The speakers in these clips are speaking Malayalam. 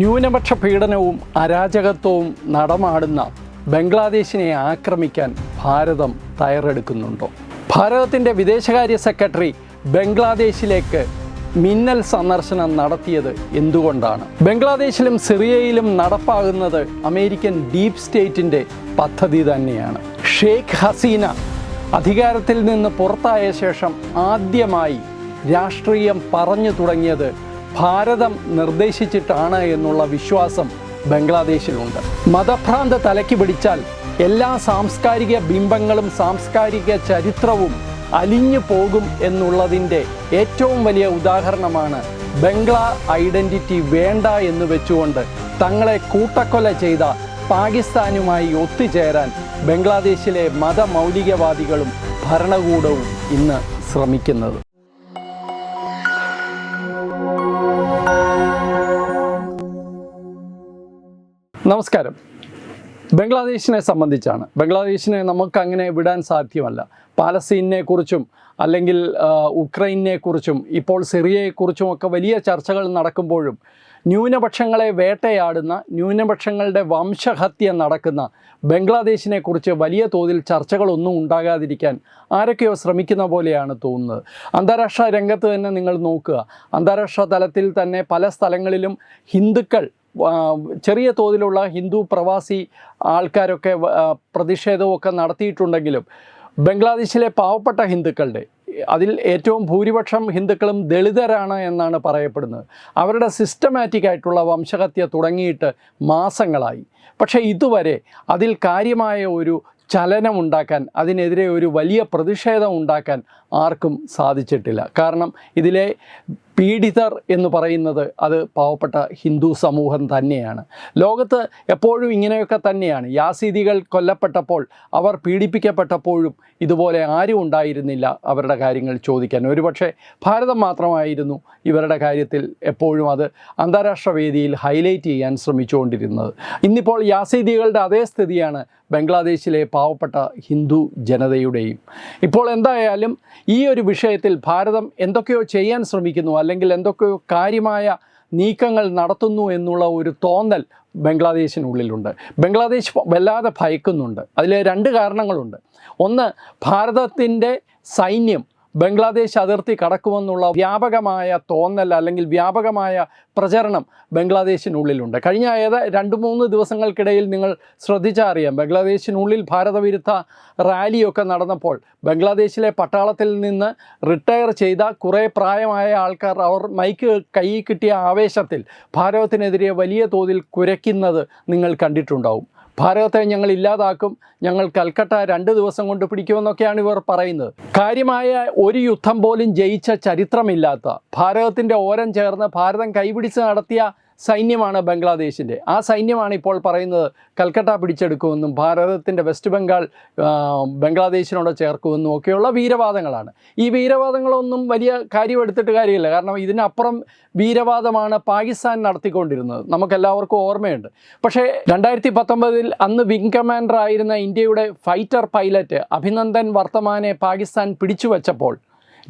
ന്യൂനപക്ഷ പീഡനവും അരാജകത്വവും നടമാടുന്ന ബംഗ്ലാദേശിനെ ആക്രമിക്കാൻ ഭാരതം തയ്യാറെടുക്കുന്നുണ്ടോ? ഭാരതത്തിന്റെ വിദേശകാര്യ സെക്രട്ടറി ബംഗ്ലാദേശിലേക്ക് മിന്നൽ സന്ദർശനം നടത്തിയത് എന്തുകൊണ്ടാണ്? ബംഗ്ലാദേശിലും സിറിയയിലും നടപ്പാകുന്നത് അമേരിക്കൻ ഡീപ് സ്റ്റേറ്റിന്റെ പദ്ധതി തന്നെയാണ്. ഷെയ്ഖ് ഹസീന അധികാരത്തിൽ നിന്ന് പുറത്തായ ശേഷം ആദ്യമായി രാഷ്ട്രീയം പറഞ്ഞു തുടങ്ങിയത് ഭാരതം നിർദ്ദേശിച്ചിട്ടാണ് എന്നുള്ള വിശ്വാസം ബംഗ്ലാദേശിലുണ്ട്. മതഭ്രാന്ത തലയ്ക്ക് പിടിച്ചാൽ എല്ലാ സാംസ്കാരിക ബിംബങ്ങളും സാംസ്കാരിക ചരിത്രവും അലിഞ്ഞു പോകും എന്നുള്ളതിന്റെ ഏറ്റവും വലിയ ഉദാഹരണമാണ് ബംഗ്ലാ ഐഡന്റിറ്റി വേണ്ട എന്ന് വെച്ചുകൊണ്ട് തങ്ങളെ കൂട്ടക്കൊല ചെയ്ത പാകിസ്ഥാനുമായി ഒത്തുചേരാൻ ബംഗ്ലാദേശിലെ മതമൗലികവാദികളും ഭരണകൂടവും ഇന്ന് ശ്രമിക്കുന്നത്. നമസ്കാരം. ബംഗ്ലാദേശിനെ സംബന്ധിച്ചാണ്. ബംഗ്ലാദേശിനെ നമുക്ക് അങ്ങനെ വിടാൻ സാധ്യമല്ല. പാലസ്തീനെ കുറിച്ചും അല്ലെങ്കിൽ ഉക്രൈനെ കുറിച്ചും ഇപ്പോൾ സിറിയയെക്കുറിച്ചും ഒക്കെ വലിയ ചർച്ചകൾ നടക്കുമ്പോഴും ന്യൂനപക്ഷങ്ങളെ വേട്ടയാടുന്ന ന്യൂനപക്ഷങ്ങളുടെ വംശഹത്യ നടക്കുന്ന ബംഗ്ലാദേശിനെ കുറിച്ച് വലിയ തോതിൽ ചർച്ചകളൊന്നും ഉണ്ടാകാതിരിക്കാൻ ആരൊക്കെയോ ശ്രമിക്കുന്ന പോലെയാണ് തോന്നുന്നത്. അന്താരാഷ്ട്ര രംഗത്ത് തന്നെ നിങ്ങൾ നോക്കുക. അന്താരാഷ്ട്ര തലത്തിൽ തന്നെ പല സ്ഥലങ്ങളിലും ഹിന്ദുക്കൾ ചെറിയ തോതിലുള്ള ഹിന്ദു പ്രവാസി ആൾക്കാരൊക്കെ പ്രതിഷേധമൊക്കെ നടത്തിയിട്ടുണ്ടെങ്കിലും ബംഗ്ലാദേശിലെ പാവപ്പെട്ട ഹിന്ദുക്കളുടെ അതിൽ ഏറ്റവും ഭൂരിപക്ഷം ഹിന്ദുക്കളും ദളിതരാണ് എന്നാണ് പറയപ്പെടുന്നത്. അവരുടെ സിസ്റ്റമാറ്റിക് ആയിട്ടുള്ള വംശഹത്യ തുടങ്ങിയിട്ട് മാസങ്ങളായി. പക്ഷേ ഇതുവരെ അതിൽ കാര്യമായ ഒരു ചലനമുണ്ടാക്കാൻ അതിനെതിരെ ഒരു വലിയ പ്രതിഷേധം ഉണ്ടാക്കാൻ ആർക്കും സാധിച്ചിട്ടില്ല. കാരണം ഇതിലെ പീഡിതർ എന്ന് പറയുന്നത് അത് പാവപ്പെട്ട ഹിന്ദു സമൂഹം തന്നെയാണ്. ലോകത്ത് എപ്പോഴും ഇങ്ങനെയൊക്കെ തന്നെയാണ്. യാസീദികൾ കൊല്ലപ്പെട്ടപ്പോൾ അവർ പീഡിപ്പിക്കപ്പെട്ടപ്പോഴും ഇതുപോലെ ആരും ഉണ്ടായിരുന്നില്ല അവരുടെ കാര്യങ്ങൾ ചോദിക്കാൻ. ഒരുപക്ഷെ ഭാരതം മാത്രമായിരുന്നു ഇവരുടെ കാര്യത്തിൽ എപ്പോഴും അത് അന്താരാഷ്ട്ര വേദിയിൽ ഹൈലൈറ്റ് ചെയ്യാൻ ശ്രമിച്ചുകൊണ്ടിരുന്നത്. ഇന്നിപ്പോൾ യാസീദികളുടെ അതേ സ്ഥിതിയാണ് ബംഗ്ലാദേശിലെ പാവപ്പെട്ട ഹിന്ദു ജനതയുടെയും. ഇപ്പോൾ എന്തായാലും ഈ ഒരു വിഷയത്തിൽ ഭാരതം എന്തൊക്കെയോ ചെയ്യാൻ ശ്രമിക്കുന്നു. അല്ലെങ്കിൽ എന്തൊക്കെയോ കാര്യമായ നീക്കങ്ങൾ നടത്തുന്നു എന്നുള്ള ഒരു തോന്നൽ ബംഗ്ലാദേശിനുള്ളിലുണ്ട്. ബംഗ്ലാദേശ് വല്ലാതെ ഭയക്കുന്നുണ്ട്. അതിൽ രണ്ട് കാരണങ്ങളുണ്ട്. ഒന്ന് ഭാരതത്തിന്റെ സൈന്യം ബംഗ്ലാദേശ് അതിർത്തി കടക്കുമെന്നുള്ള വ്യാപകമായ തോന്നൽ അല്ലെങ്കിൽ വ്യാപകമായ പ്രചരണം ബംഗ്ലാദേശിനുള്ളിലുണ്ട്. കഴിഞ്ഞ ഏത് രണ്ട് മൂന്ന് ദിവസങ്ങൾക്കിടയിൽ നിങ്ങൾ ശ്രദ്ധിച്ചാൽ അറിയാം. ബംഗ്ലാദേശിനുള്ളിൽ ഭാരതവിരുദ്ധ റാലിയൊക്കെ നടന്നപ്പോൾ ബംഗ്ലാദേശിലെ പട്ടാളത്തിൽ നിന്ന് റിട്ടയർ ചെയ്ത കുറേ പ്രായമായ ആൾക്കാർ അവർ മൈക്ക് കൈ കിട്ടിയ ആവേശത്തിൽ ഭാരതത്തിനെതിരെ വലിയ തോതിൽ കുരയ്ക്കുന്നത് നിങ്ങൾ കണ്ടിട്ടുണ്ടാവും. ഭാരതത്തെ ഞങ്ങൾ ഇല്ലാതാക്കും ഞങ്ങൾ കൽക്കട്ട രണ്ട് ദിവസം കൊണ്ട് പിടിക്കുമെന്നൊക്കെയാണ് ഇവർ പറയുന്നത്. കാര്യമായ ഒരു യുദ്ധം പോലും ജയിച്ച ചരിത്രമില്ലാത്ത ഭാരതത്തിന്റെ ഓരം ചേർന്ന് ഭാരതം കൈപിടിച്ച് നടത്തിയ സൈന്യമാണ് ബംഗ്ലാദേശിന്റെ. ആ സൈന്യമാണ് ഇപ്പോൾ പറയുന്നത് കൽക്കട്ട പിടിച്ചെടുക്കുമെന്നും ഭാരതത്തിന്റെ വെസ്റ്റ് ബംഗാൾ ബംഗ്ലാദേശിനോട് ചേർക്കുമെന്നും ഒക്കെയുള്ള വീരവാദങ്ങളാണ്. ഈ വീരവാദങ്ങളൊന്നും വലിയ കാര്യമെടുത്തിട്ട് കാര്യമില്ല. കാരണം ഇതിനപ്പുറം വീരവാദമാണ് പാകിസ്ഥാൻ നടത്തിക്കൊണ്ടിരുന്നത്. നമുക്കെല്ലാവർക്കും ഓർമ്മയുണ്ട്. പക്ഷേ രണ്ടായിരത്തി പത്തൊമ്പതിൽ അന്ന് വിംഗ് കമാൻഡർ ആയിരുന്ന ഇന്ത്യയുടെ ഫൈറ്റർ പൈലറ്റ് അഭിനന്ദൻ വർത്തമാനെ പാകിസ്ഥാൻ പിടിച്ചു വച്ചപ്പോൾ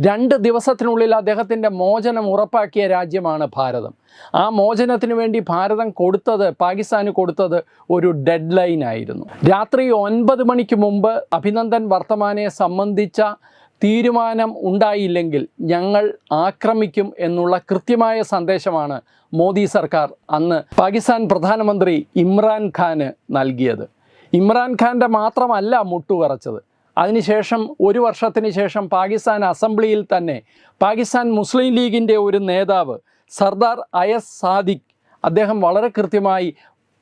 രണ്ട് ദിവസത്തിനുള്ളിൽ അദ്ദേഹത്തിന്റെ മോചനം ഉറപ്പാക്കിയ രാജ്യമാണ് ഭാരതം. ആ മോചനത്തിന് വേണ്ടി ഭാരതം കൊടുത്തത് പാകിസ്ഥാന് കൊടുത്തത് ഒരു ഡെഡ് ലൈൻ ആയിരുന്നു. രാത്രി ഒൻപത് മണിക്ക് മുമ്പ് അഭിനന്ദൻ വർത്തമാനെ സംബന്ധിച്ച തീരുമാനം ഉണ്ടായില്ലെങ്കിൽ ഞങ്ങൾ ആക്രമിക്കും എന്നുള്ള കൃത്യമായ സന്ദേശമാണ് മോദി സർക്കാർ അന്ന് പാകിസ്ഥാൻ പ്രധാനമന്ത്രി ഇമ്രാൻ ഖാന് നൽകിയത്. ഇമ്രാൻഖാന്റെ മാത്രമല്ല മുട്ടുകറച്ചത്. അതിനുശേഷം ഒരു വർഷത്തിന് ശേഷം പാകിസ്ഥാൻ അസംബ്ലിയിൽ തന്നെ പാകിസ്ഥാൻ മുസ്ലിം ലീഗിന്റെ ഒരു നേതാവ് സർദാർ അയസ് സാദിഖ് അദ്ദേഹം വളരെ കൃത്യമായി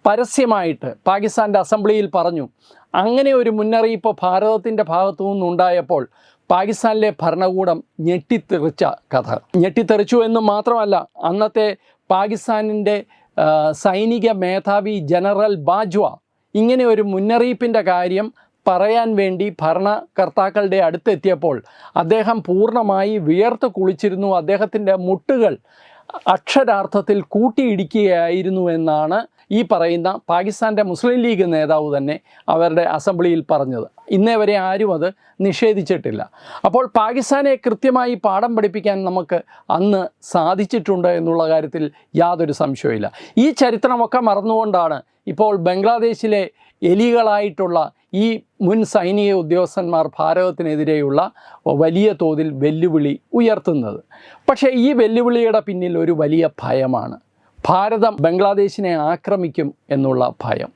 പരസ്യമായിട്ട് പാകിസ്ഥാന്റെ അസംബ്ലിയിൽ പറഞ്ഞു. അങ്ങനെ ഒരു മുന്നറിയിപ്പ് ഭാരതത്തിന്റെ ഭാഗത്തു നിന്നുണ്ടായപ്പോൾ പാകിസ്ഥാനിലെ ഭരണകൂടം ഞെട്ടിത്തെറിച്ച കഥ. ഞെട്ടിത്തെറിച്ചു എന്ന് മാത്രമല്ല അന്നത്തെ പാകിസ്ഥാനിന്റെ സൈനിക മേധാവി ജനറൽ ബാജ്വ ഇങ്ങനെ ഒരു മുന്നറിയിപ്പിന്റെ കാര്യം പറയാൻ വേണ്ടി ഭരണകർത്താക്കളുടെ അടുത്തെത്തിയപ്പോൾ അദ്ദേഹം പൂർണമായി വിയർത്ത് കുളിച്ചിരുന്നു. അദ്ദേഹത്തിന്റെ മുട്ടുകൾ അക്ഷരാർത്ഥത്തിൽ കൂട്ടിയിടിക്കുകയായിരുന്നു എന്നാണ് ഈ പറയുന്ന പാകിസ്ഥാന്റെ മുസ്ലിം ലീഗ് നേതാവ് തന്നെ അവരുടെ അസംബ്ലിയിൽ പറഞ്ഞത്. ഇന്നേ വരെ ആരും അത് നിഷേധിച്ചിട്ടില്ല. അപ്പോൾ പാകിസ്ഥാനെ കൃത്യമായി പാഠം പഠിപ്പിക്കാൻ നമുക്ക് അന്ന് സാധിച്ചിട്ടുണ്ട് എന്നുള്ള കാര്യത്തിൽ യാതൊരു സംശയവുമില്ല. ഈ ചരിത്രമൊക്കെ മറന്നുകൊണ്ടാണ് ഇപ്പോൾ ബംഗ്ലാദേശിലെ എലികളായിട്ടുള്ള ഈ മുൻ സൈനിക ഉദ്യോഗസ്ഥന്മാർ ഭാരതത്തിനെതിരെയുള്ള വലിയ തോതിൽ വെല്ലുവിളി ഉയർത്തുന്നത്. പക്ഷേ ഈ വെല്ലുവിളിയുടെ പിന്നിൽ ഒരു വലിയ ഭയമാണ്. ഭാരതം ബംഗ്ലാദേശിനെ ആക്രമിക്കും എന്നുള്ള ഭയം.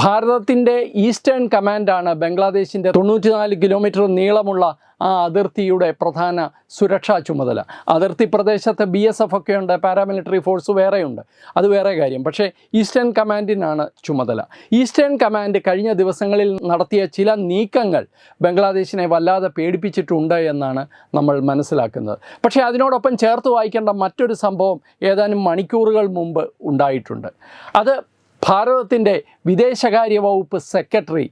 ഭാരതത്തിന്റെ ഈസ്റ്റേൺ കമാൻഡാണ് ബംഗ്ലാദേശിന്റെ തൊണ്ണൂറ്റിനാല് കിലോമീറ്റർ നീളമുള്ള ആ അതിർത്തിയുടെ പ്രധാന സുരക്ഷാ ചുമതല. അതിർത്തി പ്രദേശത്ത് ബി എസ് എഫ് ഒക്കെ ഉണ്ട് പാരാമിലിറ്ററി ഫോഴ്സ് വേറെയുണ്ട്. അത് വേറെ കാര്യം. പക്ഷേ ഈസ്റ്റേൺ കമാൻഡിനാണ് ചുമതല. ഈസ്റ്റേൺ കമാൻഡ് കഴിഞ്ഞ ദിവസങ്ങളിൽ നടത്തിയ ചില നീക്കങ്ങൾ ബംഗ്ലാദേശിനെ വല്ലാതെ പേടിപ്പിച്ചിട്ടുണ്ട് എന്നാണ് നമ്മൾ മനസ്സിലാക്കുന്നത്. പക്ഷേ അതിനോടൊപ്പം ചേർത്ത് വായിക്കേണ്ട മറ്റൊരു സംഭവം ഏതാനും മണിക്കൂറുകൾ മുമ്പ് ഉണ്ടായിട്ടുണ്ട്. അത് ഭാരതത്തിന്റെ വിദേശകാര്യ വകുപ്പ് സെക്രട്ടറി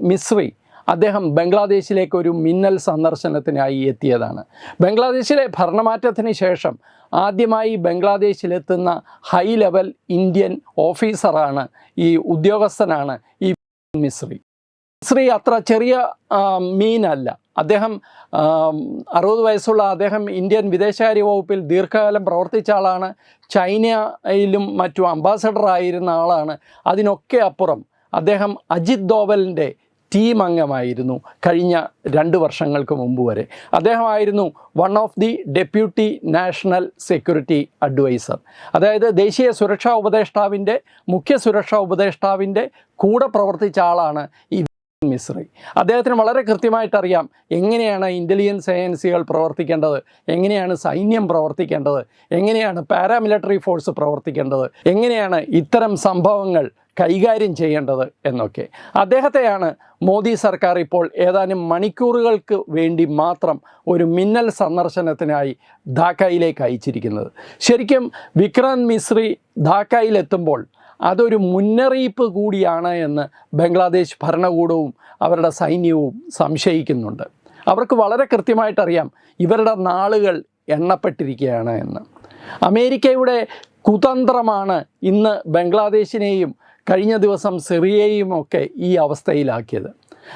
മിശ്രി അദ്ദേഹം ബംഗ്ലാദേശിലേക്ക് ഒരു മിന്നൽ സന്ദർശനത്തിനായി എത്തിയതാണ്. ബംഗ്ലാദേശിലെ ഭരണമാറ്റത്തിന് ശേഷം ആദ്യമായി ബംഗ്ലാദേശിലെത്തുന്ന ഹൈ ലെവൽ ഇന്ത്യൻ ഓഫീസറാണ് ഈ ഉദ്യോഗസ്ഥനാണ് ഈ മിശ്രി. മിശ്രി അത്ര ചെറിയ മീനല്ല. അദ്ദേഹം അറുപത് വയസ്സുള്ള അദ്ദേഹം ഇന്ത്യൻ വിദേശകാര്യ വകുപ്പിൽ ദീർഘകാലം പ്രവർത്തിച്ച ആളാണ്. ചൈനയിലും മറ്റും അംബാസഡർ ആയിരുന്ന ആളാണ്. അതിനൊക്കെ അപ്പുറം അദ്ദേഹം അജിത് ദോവലിന്റെ ടീം അംഗമായിരുന്നു കഴിഞ്ഞ രണ്ട് വർഷങ്ങൾക്ക് മുമ്പ് വരെ. അദ്ദേഹമായിരുന്നു one of the deputy national security adviser അതായത് ദേശീയ സുരക്ഷാ ഉപദേഷ്ടാവിന്റെ മുഖ്യ സുരക്ഷാ ഉപദേഷ്ടാവിന്റെ കൂടെ പ്രവർത്തിച്ച ആളാണ് ഈ മിശ്രി. അദ്ദേഹത്തിന് വളരെ കൃത്യമായിട്ട് അറിയാം എങ്ങനെയാണ് ഇന്റലിജൻസ് ഏജൻസികൾ പ്രവർത്തിക്കേണ്ടത് എങ്ങനെയാണ് സൈന്യം പ്രവർത്തിക്കേണ്ടത് എങ്ങനെയാണ് പാരാമിലിറ്ററി ഫോഴ്സ് പ്രവർത്തിക്കേണ്ടത് എങ്ങനെയാണ് ഇത്തരം സംഭവങ്ങൾ കൈകാര്യം ചെയ്യേണ്ടത് എന്നൊക്കെ. അദ്ദേഹത്തെയാണ് മോദി സർക്കാർ ഇപ്പോൾ ഏതാനും മണിക്കൂറുകൾക്ക് വേണ്ടി മാത്രം ഒരു മിന്നൽ സന്ദർശനത്തിനായി ധാക്കയിലേക്ക് അയച്ചിരിക്കുന്നത്. ശരിക്കും വിക്രാന്ത് മിശ്രി ധാക്കയിലെത്തുമ്പോൾ അതൊരു മുന്നറിയിപ്പ് കൂടിയാണ് എന്ന് ബംഗ്ലാദേശ് ഭരണകൂടവും അവരുടെ സൈന്യവും സംശയിക്കുന്നുണ്ട്. അവർക്ക് വളരെ കൃത്യമായിട്ടറിയാം ഇവരുടെ നാളുകൾ എണ്ണപ്പെട്ടിരിക്കുകയാണ് എന്ന്. അമേരിക്കയുടെ കുതന്ത്രമാണ് ഇന്ന് ബംഗ്ലാദേശിനെയും കഴിഞ്ഞ ദിവസം സിറിയയും ഒക്കെ ഈ അവസ്ഥയിലാക്കിയത്.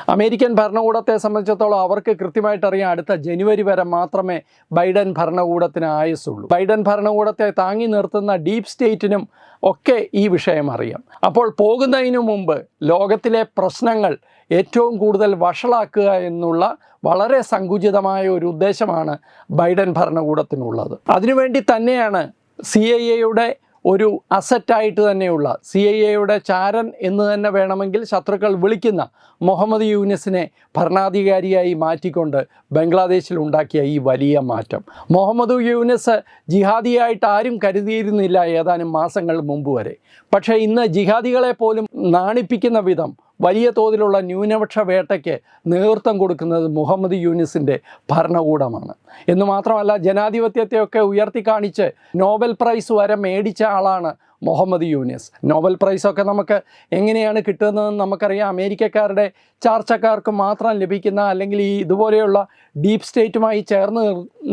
അമേരിക്കൻ ഭരണകൂടത്തെ സംബന്ധിച്ചിടത്തോളം അവർക്ക് കൃത്യമായിട്ടറിയാം അടുത്ത ജനുവരി വരെ മാത്രമേ ബൈഡൻ ഭരണകൂടത്തിന് ആയുസുള്ളൂ ബൈഡൻ ഭരണകൂടത്തെ താങ്ങി നിർത്തുന്ന ഡീപ് സ്റ്റേറ്റിനും ഒക്കെ ഈ വിഷയം അറിയാം. അപ്പോൾ പോകുന്നതിനു മുമ്പ് ലോകത്തിലെ പ്രശ്നങ്ങൾ ഏറ്റവും കൂടുതൽ വഷളാക്കുക എന്നുള്ള വളരെ സങ്കുചിതമായ ഒരു ഉദ്ദേശമാണ് ബൈഡൻ ഭരണകൂടത്തിനുള്ളത്. അതിനുവേണ്ടി തന്നെയാണ് സി ഐ എയുടെ ഒരു അസറ്റായിട്ട് തന്നെയുള്ള സി ഐ എയുടെ ചാരൻ എന്ന് തന്നെ വേണമെങ്കിൽ ശത്രുക്കൾ വിളിക്കുന്ന മുഹമ്മദ് യൂനിസിനെ ഭരണാധികാരിയായി മാറ്റിക്കൊണ്ട് ബംഗ്ലാദേശിൽ ഉണ്ടാക്കിയ ഈ വലിയ മാറ്റം. മുഹമ്മദ് യൂനിസ് ജിഹാദിയായിട്ട് ആരും കരുതിയിരുന്നില്ല ഏതാനും മാസങ്ങൾ മുമ്പ് വരെ. പക്ഷേ ഇന്ന് ജിഹാദികളെ പോലും നാണിപ്പിക്കുന്ന വിധം വലിയ തോതിലുള്ള ന്യൂനപക്ഷ വേട്ടയ്ക്ക് നേതൃത്വം കൊടുക്കുന്നത് മുഹമ്മദ് യൂനിസിന്റെ ഭരണകൂടമാണ്. എന്ന് മാത്രമല്ല ജനാധിപത്യത്തെയൊക്കെ ഉയർത്തി കാണിച്ച് നോബൽ പ്രൈസ് വരെ മേടിച്ച ആളാണ് മുഹമ്മദ് യൂനിസ്. നോബൽ പ്രൈസൊക്കെ നമുക്ക് എങ്ങനെയാണ് കിട്ടുന്നതെന്ന് നമുക്കറിയാം. അമേരിക്കക്കാരുടെ ചാർച്ചക്കാർക്ക് മാത്രം ലഭിക്കുന്ന അല്ലെങ്കിൽ ഈ ഇതുപോലെയുള്ള ഡീപ് സ്റ്റേറ്റുമായി ചേർന്ന്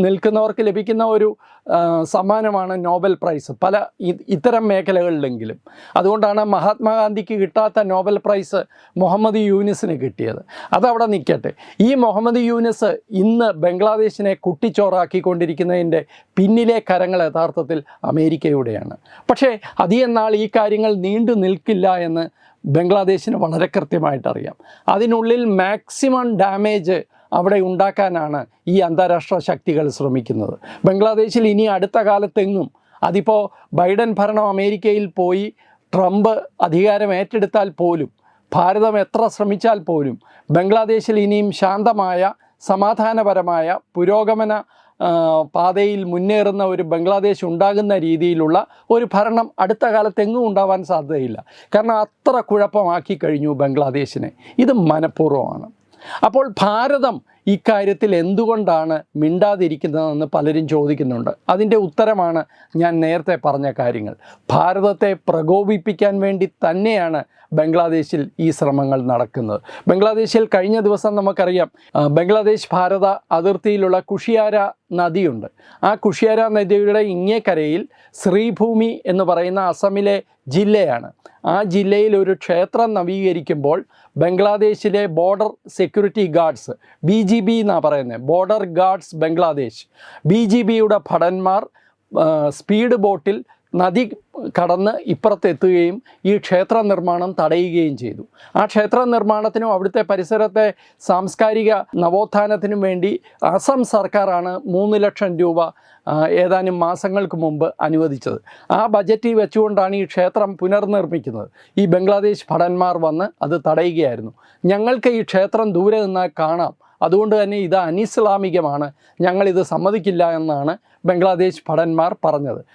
നിൽക്കുന്നവർക്ക് ലഭിക്കുന്ന ഒരു സമ്മാനമാണ് നോബൽ പ്രൈസ്. പല ഇത്തരം മേഖലകളിലെങ്കിലും. അതുകൊണ്ടാണ് മഹാത്മാഗാന്ധിക്ക് കിട്ടാത്ത നോബൽ പ്രൈസ് മുഹമ്മദ് യൂനിസിന് കിട്ടിയത്. അതവിടെ നിൽക്കട്ടെ. ഈ മുഹമ്മദ് യൂനിസ് ഇന്ന് ബംഗ്ലാദേശിനെ കുട്ടിച്ചോറാക്കിക്കൊണ്ടിരിക്കുന്നതിന്റെ പിന്നിലെ കരങ്ങൾ യഥാർത്ഥത്തിൽ അമേരിക്കയുടെയാണ്. പക്ഷേ അധികം നാൾ ഈ കാര്യങ്ങൾ നീണ്ടു നിൽക്കില്ല എന്ന് ബംഗ്ലാദേശിന് വളരെ കൃത്യമായിട്ട് അറിയാം അതിനുള്ളിൽ മാക്സിമം ഡാമേജ് അവിടെ ഉണ്ടാക്കാനാണ് ഈ അന്താരാഷ്ട്ര ശക്തികൾ ശ്രമിക്കുന്നത്. ബംഗ്ലാദേശിൽ ഇനി അടുത്ത കാലത്തെങ്ങും അതിപ്പോൾ ബൈഡൻ ഭരണം അമേരിക്കയിൽ പോയി ട്രംപ് അധികാരം ഏറ്റെടുത്താൽ പോലും ഭാരതം എത്ര ശ്രമിച്ചാൽ പോലും ബംഗ്ലാദേശിൽ ഇനിയും ശാന്തമായ സമാധാനപരമായ പുരോഗമന പാതയിൽ മുന്നേറുന്ന ഒരു ബംഗ്ലാദേശ് ഉണ്ടാകുന്ന രീതിയിലുള്ള ഒരു ഭരണം അടുത്ത കാലത്ത് എങ്ങും ഉണ്ടാവാൻ സാധ്യതയില്ല. കാരണം അത്ര കുഴപ്പമാക്കി കഴിഞ്ഞു ബംഗ്ലാദേശിനെ. ഇത് മനഃപൂർവമാണ്. അപ്പോൾ ഭാരതം ഇക്കാര്യത്തിൽ എന്തുകൊണ്ടാണ് മിണ്ടാതിരിക്കുന്നതെന്ന് പലരും ചോദിക്കുന്നുണ്ട്. അതിന്റെ ഉത്തരമാണ് ഞാൻ നേരത്തെ പറഞ്ഞ കാര്യങ്ങൾ. ഭാരതത്തെ പ്രകോപിപ്പിക്കാൻ വേണ്ടി തന്നെയാണ് ബംഗ്ലാദേശിൽ ഈ ശ്രമങ്ങൾ നടക്കുന്നത്. ബംഗ്ലാദേശിൽ കഴിഞ്ഞ ദിവസം നമുക്കറിയാം ബംഗ്ലാദേശ് ഭാരത അതിർത്തിയിലുള്ള കുഷിയാര നദിയുണ്ട്. ആ കുഷിയാര നദിയുടെ ഇങ്ങേക്കരയിൽ ശ്രീഭൂമി എന്ന് പറയുന്ന അസമിലെ ജില്ലയാണ്. ആ ജില്ലയിൽ ഒരു ക്ഷേത്രം നവീകരിക്കുമ്പോൾ ബംഗ്ലാദേശിലെ border security guards B G B എന്നാണ് പറയുന്നത് border guards Bangladesh. B G ബിയുടെ ഭടന്മാർ സ്പീഡ് ബോട്ടിൽ നദി കടന്ന് ഇപ്പുറത്തെത്തുകയും ഈ ക്ഷേത്ര നിർമ്മാണം തടയുകയും ചെയ്തു. ആ ക്ഷേത്ര നിർമ്മാണത്തിനും അവിടുത്തെ പരിസരത്തെ സാംസ്കാരിക നവോത്ഥാനത്തിനും വേണ്ടി അസം സർക്കാരാണ് മൂന്ന് ലക്ഷം രൂപ ഏതാനും മാസങ്ങൾക്ക് മുമ്പ് അനുവദിച്ചത്. ആ ബജറ്റിൽ വെച്ചുകൊണ്ടാണ് ഈ ക്ഷേത്രം പുനർനിർമ്മിക്കുന്നത്. ഈ ബംഗ്ലാദേശ് ഭടന്മാർ വന്ന് അത് തടയുകയായിരുന്നു. ഞങ്ങൾക്ക് ഈ ക്ഷേത്രം ദൂരെ നിന്നാൽ കാണാം. അതുകൊണ്ട് തന്നെ ഇത് അനിസ്ലാമികമാണ്. ഞങ്ങളിത് സമ്മതിക്കില്ല എന്നാണ് ബംഗ്ലാദേശ് ഭടന്മാർ പറഞ്ഞത്.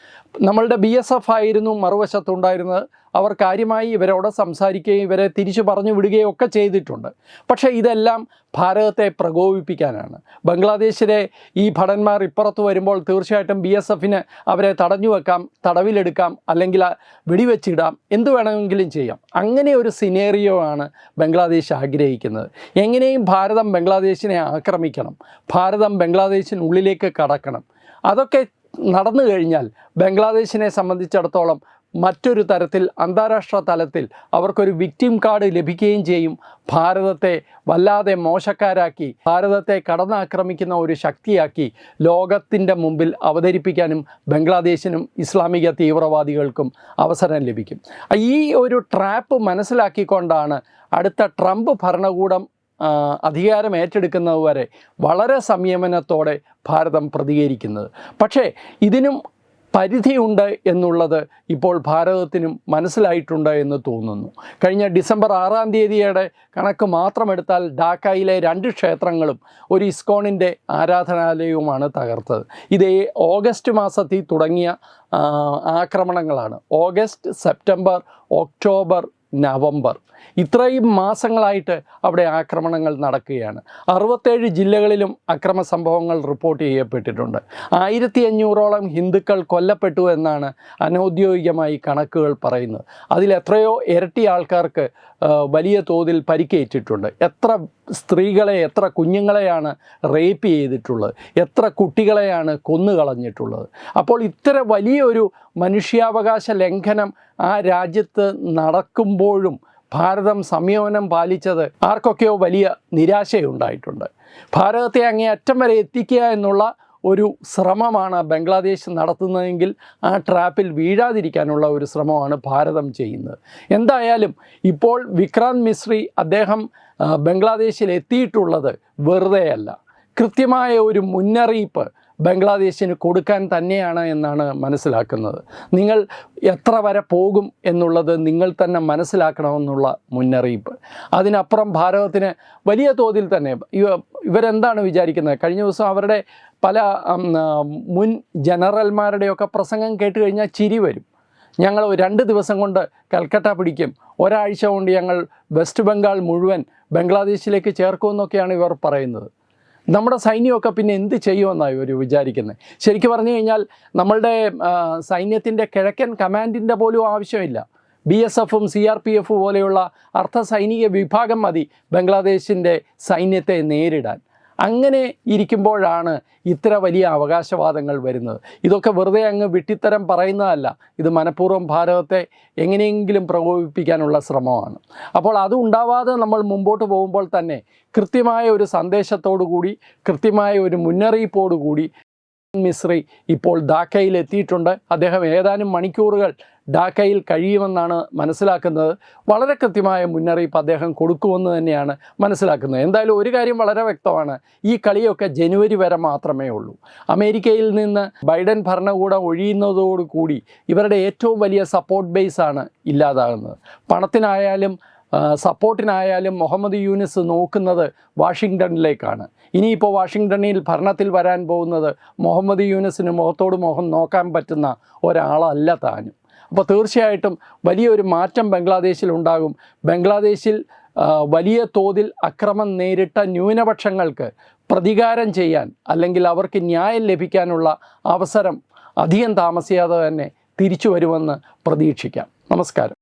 നമ്മളുടെ ബി എസ് എഫ് ആയിരുന്നു മറുവശത്തുണ്ടായിരുന്നത്. അവർ കാര്യമായി ഇവരോട് സംസാരിക്കുകയും ഇവരെ തിരിച്ചു പറഞ്ഞു വിടുകയും ഒക്കെ ചെയ്തിട്ടുണ്ട്. പക്ഷേ ഇതെല്ലാം ഭാരതത്തെ പ്രകോപിപ്പിക്കാനാണ്. ബംഗ്ലാദേശിലെ ഈ ഭടന്മാർ ഇപ്പുറത്ത് വരുമ്പോൾ തീർച്ചയായിട്ടും ബി എസ് എഫിന് അവരെ തടഞ്ഞു വെക്കാം തടവിലെടുക്കാം അല്ലെങ്കിൽ വെടിവെച്ചിടാം എന്ത് വേണമെങ്കിലും ചെയ്യാം. അങ്ങനെ ഒരു സിനേറിയോ ആണ് ബംഗ്ലാദേശ് ആഗ്രഹിക്കുന്നത്. എങ്ങനെയും ഭാരതം ബംഗ്ലാദേശിനെ ആക്രമിക്കണം. ഭാരതം ബംഗ്ലാദേശിനുള്ളിലേക്ക് കടക്കണം. അതൊക്കെ നടന്നു കഴിഞ്ഞാൽ ബംഗ്ലാദേശിനെ സംബന്ധിച്ചിടത്തോളം മറ്റൊരു തരത്തിൽ അന്താരാഷ്ട്ര തലത്തിൽ അവർക്കൊരു വിക്ടിം കാർഡ് ലഭിക്കുകയും ചെയ്യും. ഭാരതത്തെ വല്ലാതെ മോശക്കാരാക്കി ഭാരതത്തെ കടന്നാക്രമിക്കുന്ന ഒരു ശക്തിയാക്കി ലോകത്തിന്റെ മുമ്പിൽ അവതരിപ്പിക്കാനും ബംഗ്ലാദേശിനും ഇസ്ലാമിക തീവ്രവാദികൾക്കും അവസരം ലഭിക്കും. ഈ ഒരു ട്രാപ്പ് മനസ്സിലാക്കിക്കൊണ്ടാണ് അടുത്ത ട്രംപ് ഭരണകൂടം അധികാരം ഏറ്റെടുക്കുന്നതുവരെ വളരെ സംയമനത്തോടെ ഭാരതം പ്രതികരിക്കുന്നത്. പക്ഷേ ഇതിനും പരിധിയുണ്ട് എന്നുള്ളത് ഇപ്പോൾ ഭാരതത്തിനും മനസ്സിലായിട്ടുണ്ട് എന്ന് തോന്നുന്നു. കഴിഞ്ഞ ഡിസംബർ ആറാം തീയതിയുടെ കണക്ക് മാത്രമെടുത്താൽ ഡാക്കയിലെ രണ്ട് ക്ഷേത്രങ്ങളും ഒരു ഇസ്കോണിന്റെ ആരാധനാലയവുമാണ് തകർത്തത്. ഇത് ഓഗസ്റ്റ് മാസത്തിൽ തുടങ്ങിയ ആക്രമണങ്ങളാണ്. August September October November. ഇത്രയും മാസങ്ങളായിട്ട് അവിടെ ആക്രമണങ്ങൾ നടക്കുകയാണ്. അറുപത്തേഴ് ജില്ലകളിലും അക്രമ സംഭവങ്ങൾ റിപ്പോർട്ട് ചെയ്യപ്പെട്ടിട്ടുണ്ട്. ആയിരത്തി അഞ്ഞൂറോളം ഹിന്ദുക്കൾ കൊല്ലപ്പെട്ടു എന്നാണ് അനൗദ്യോഗികമായി കണക്കുകൾ പറയുന്നത്. അതിൽ എത്രയോ ഇരട്ടി ആൾക്കാർക്ക് വലിയ തോതിൽ പരിക്കേറ്റിട്ടുണ്ട്. എത്ര സ്ത്രീകളെ എത്ര കുഞ്ഞുങ്ങളെയാണ് റേപ്പ് ചെയ്തിട്ടുള്ളത്? എത്ര കുട്ടികളെയാണ് കൊന്നുകളഞ്ഞിട്ടുള്ളത്? അപ്പോൾ ഇത്ര വലിയൊരു മനുഷ്യാവകാശ ലംഘനം ആ രാജ്യത്ത് നടക്കുമ്പോഴും ഭാരതം സംയമനം പാലിച്ചത് ആർക്കൊക്കെയോ വലിയ നിരാശയുണ്ടായിട്ടുണ്ട്. ഭാരതത്തെ അങ്ങേ അറ്റം വരെ എത്തിക്കുക എന്നുള്ള ഒരു ശ്രമമാണ് ബംഗ്ലാദേശ് നടത്തുന്നതെങ്കിൽ ആ ട്രാപ്പിൽ വീഴാതിരിക്കാനുള്ള ഒരു ശ്രമമാണ് ഭാരതം ചെയ്യുന്നത്. എന്തായാലും ഇപ്പോൾ വിക്രാന്ത് മിശ്രി അദ്ദേഹം ബംഗ്ലാദേശിൽ എത്തിയിട്ടുള്ളത് വെറുതെയല്ല. കൃത്യമായ ഒരു മുന്നറിയിപ്പ് ബംഗ്ലാദേശിന് കൊടുക്കാൻ തന്നെയാണ് എന്നാണ് മനസ്സിലാക്കുന്നത്. നിങ്ങൾ എത്ര വരെ പോകും എന്നുള്ളത് നിങ്ങൾ തന്നെ മനസ്സിലാക്കണമെന്നുള്ള മുന്നറിയിപ്പ്. അതിനപ്പുറം ഭാരതത്തിന് വലിയ തോതിൽ തന്നെ ഇവ ഇവരെന്താണ് വിചാരിക്കുന്നത്? കഴിഞ്ഞ ദിവസം അവരുടെ പല മുൻ ജനറൽമാരുടെയൊക്കെ പ്രസംഗം കേട്ട് കഴിഞ്ഞാൽ ചിരി വരും. ഞങ്ങൾ രണ്ട് ദിവസം കൊണ്ട് കൽക്കട്ട പിടിക്കും. ഒരാഴ്ച കൊണ്ട് ഞങ്ങൾ വെസ്റ്റ് ബംഗാൾ മുഴുവൻ ബംഗ്ലാദേശിലേക്ക് ചേർക്കുമെന്നൊക്കെയാണ് ഇവർ പറയുന്നത്. നമ്മുടെ സൈന്യമൊക്കെ പിന്നെ എന്ത് ചെയ്യുമെന്നായി ഒരു വിചാരിക്കുന്നത്? ശരിക്കും പറഞ്ഞു കഴിഞ്ഞാൽ നമ്മളുടെ സൈന്യത്തിന്റെ കിഴക്കൻ കമാൻഡിന്റെ പോലും ആവശ്യമില്ല. ബി എസ് എഫും സി ആർ പി എഫ് പോലെയുള്ള അർദ്ധ സൈനിക വിഭാഗം മതി ബംഗ്ലാദേശിന്റെ സൈന്യത്തെ നേരിടാൻ. അങ്ങനെ ഇരിക്കുമ്പോഴാണ് ഇത്ര വലിയ അവകാശവാദങ്ങൾ വരുന്നത്. ഇതൊക്കെ വെറുതെ അങ്ങ് വിട്ടിത്തരം പറയുന്നതല്ല. ഇത് മനഃപൂർവം ഭാരതത്തെ എങ്ങനെയെങ്കിലും പ്രകോപിപ്പിക്കാനുള്ള ശ്രമമാണ്. അപ്പോൾ അത് ഉണ്ടാവാതെ നമ്മൾ മുമ്പോട്ട് പോകുമ്പോൾ തന്നെ കൃത്യമായ ഒരു സന്ദേശത്തോടു കൂടി കൃത്യമായ ഒരു മുന്നറിയിപ്പോടു കൂടി മിശ്രി ഇപ്പോൾ ഡാക്കയിൽ എത്തിയിട്ടുണ്ട് അദ്ദേഹം ഏതാനും മണിക്കൂറുകൾ ഡാക്കയിൽ കഴിയുമെന്നാണ് മനസ്സിലാക്കുന്നത്. വളരെ കൃത്യമായ മുന്നറിയിപ്പ് അദ്ദേഹം കൊടുക്കുമെന്ന് തന്നെയാണ് മനസ്സിലാക്കുന്നത്. എന്തായാലും ഒരു കാര്യം വളരെ വ്യക്തമാണ്. ഈ കളിയൊക്കെ ജനുവരി വരെ മാത്രമേ ഉള്ളൂ. അമേരിക്കയിൽ നിന്ന് ബൈഡൻ ഭരണകൂടം ഒഴിയുന്നതോടുകൂടി ഇവരുടെ ഏറ്റവും വലിയ സപ്പോർട്ട് ബേസാണ് ഇല്ലാതാകുന്നത്. പണത്തിനായാലും സപ്പോർട്ടിനായാലും മുഹമ്മദ് യൂനിസ് നോക്കുന്നത് വാഷിങ്ടണിലേക്കാണ്. ഇനിയിപ്പോൾ വാഷിങ്ടണിൽ ഭരണത്തിൽ വരാൻ പോകുന്നത് മുഹമ്മദ് യൂനിസിന് മുഖത്തോട് മുഖം നോക്കാൻ പറ്റുന്ന ഒരാളല്ല താനും. അപ്പോൾ തീർച്ചയായിട്ടും വലിയൊരു മാറ്റം ബംഗ്ലാദേശിൽ ഉണ്ടാകും. ബംഗ്ലാദേശിൽ വലിയ തോതിൽ അക്രമം നേരിട്ട ന്യൂനപക്ഷങ്ങൾക്ക് പ്രതികാരം ചെയ്യാൻ അല്ലെങ്കിൽ അവർക്ക് ന്യായം ലഭിക്കാനുള്ള അവസരം അധികം താമസിയാതെ തന്നെ തിരിച്ചു വരുമെന്ന് പ്രതീക്ഷിക്കാം. നമസ്കാരം.